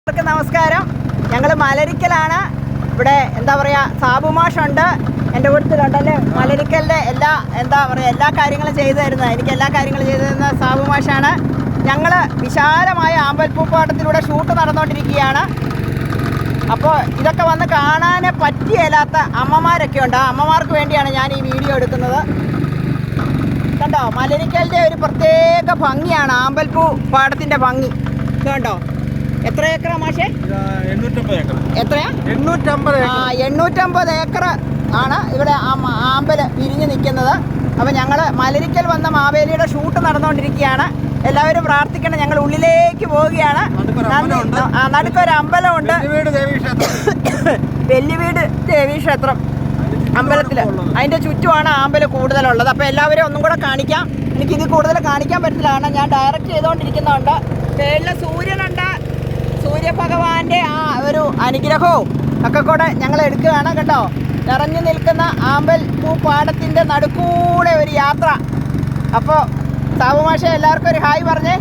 എല്ലാവർക്കും നമസ്കാരം. ഞങ്ങൾ മലരിക്കലാണ്. ഇവിടെ എന്താ പറയുക സാബുമാഷുണ്ട്. എന്റെ കൂട്ടത്തിലുണ്ടല്ലേ മലരിക്കലിന്റെ എല്ലാ എന്താ പറയുക എല്ലാ കാര്യങ്ങളും ചെയ്തു തരുന്നത് എനിക്ക് എല്ലാ കാര്യങ്ങളും ചെയ്തു തരുന്ന സാബുമാഷാണ്. ഞങ്ങൾ വിശാലമായ ആമ്പൽപ്പൂപ്പാട്ടത്തിലൂടെ ഷൂട്ട് നടന്നുകൊണ്ടിരിക്കുകയാണ് അപ്പോൾ ഇതൊക്കെ വന്ന് കാണാൻ പറ്റിയല്ലാത്ത അമ്മമാരൊക്കെ ഉണ്ട്. ആ അമ്മമാർക്ക് വേണ്ടിയാണ് ഞാൻ ഈ വീഡിയോ എടുക്കുന്നത്. കണ്ടോ? മലരിക്കലിന്റെ ഒരു പ്രത്യേക ഭംഗിയാണ് ആമ്പൽപ്പൂ പാടത്തിന്റെ ഭംഗി. കണ്ടോ? എത്ര ഏക്കറാ മാഷേ? ഏക്കർ. എത്രയാ? എണ്ണൂറ്റമ്പത് ആ എണ്ണൂറ്റമ്പത് ഏക്കർ ആണ് ഇവിടെ ആ മ- ആമ്പൽ വിരിഞ്ഞ് നിൽക്കുന്നത്. അപ്പോൾ ഞങ്ങൾ മലരിക്കൽ വന്ന മാവേലിയുടെ ഷൂട്ട് നടന്നുകൊണ്ടിരിക്കുകയാണ്. എല്ലാവരും പ്രാർത്ഥിക്കണം ഞങ്ങൾ ഉള്ളിലേക്ക് പോവുകയാണ്. നടുക്കൊരു. അമ്പലമുണ്ട്. വെല്ലുവീട് ദേവീ ക്ഷേത്രം അമ്പലത്തിൽ അതിന്റെ ചുറ്റുമാണ് ആമ്പൽ കൂടുതലുള്ളത്. അപ്പോൾ എല്ലാവരും ഒന്നും കൂടെ കാണിക്കാം. എനിക്ക് ഇത് കൂടുതൽ കാണിക്കാൻ പറ്റില്ല. കാരണം ഞാൻ ഡയറക്റ്റ് ചെയ്തുകൊണ്ടിരിക്കുന്നുണ്ട്. മേളിൽ സൂര്യനുണ്ട്. സൂര്യഭഗവാന്റെ ആ ഒരു അനുഗ്രഹവും ഒക്കെ കൂടെ ഞങ്ങൾ എടുക്കുകയാണ് കേട്ടോ. നിറഞ്ഞു നിൽക്കുന്ന ആമ്പൽ പൂപ്പാടത്തിന്റെ നടുക്കൂടെ ഒരു യാത്ര. അപ്പോൾ സാബുമാഷ എല്ലാവർക്കും ഒരു ഹായ് പറഞ്ഞേ.